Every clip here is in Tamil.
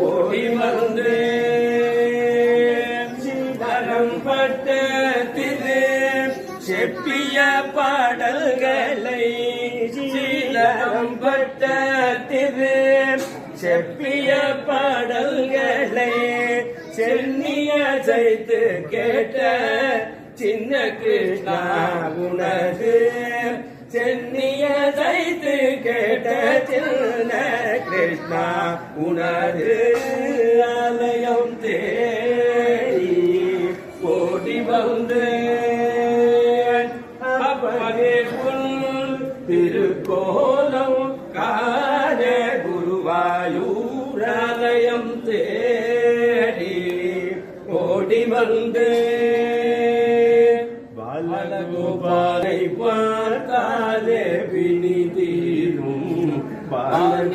ஓடி வந்து சிதறம் பட்ட திரு செப்பிய பாடல்களை சீதரம் பட்ட திரு செப்பிய பாடல்களை சென்னிய செய்து கேட்ட சின்ன கிருஷ்ணா உனது. சென்னிய செய்து சின்ன கிருஷ்ணா உனது ஆலயம் தேடி ஓடி வந்து அப்பனே புல் திருக்கோலம் கார குருவாயூர் குருவாயூராலயம் தேடி ஓடி வந்து பாலகோபாலை பார்த்தாலே வினிதீரும்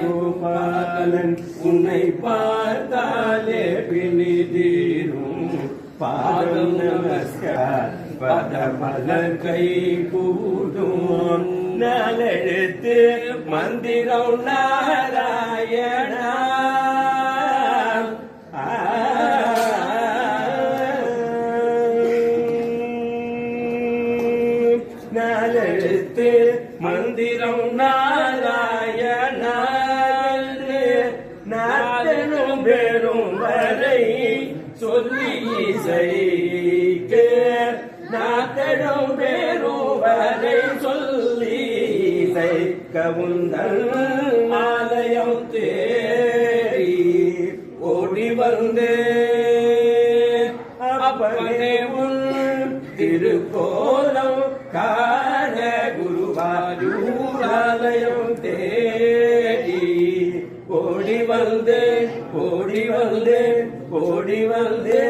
கோபாலன் உன்னை பார்த்தாலே வினிதீரும் பாதம் நமஸ்கார் பத மலர் கை கூடும். நலெழுத்து மந்திரம் நாராயணா. நாளெழுத்து மந்திரம் நாராயண. சொல்லி இசைக்க நாட்டனும் பெரும் சொல்லி இசைக்க உந்தன் ஆலயம் தேடி ஓடி வந்தே அப்பனே உன் திருக்கோலம் காண குருவாயூராலயம் தே வந்தே ஓடி வந்தே ஓடி வந்தே.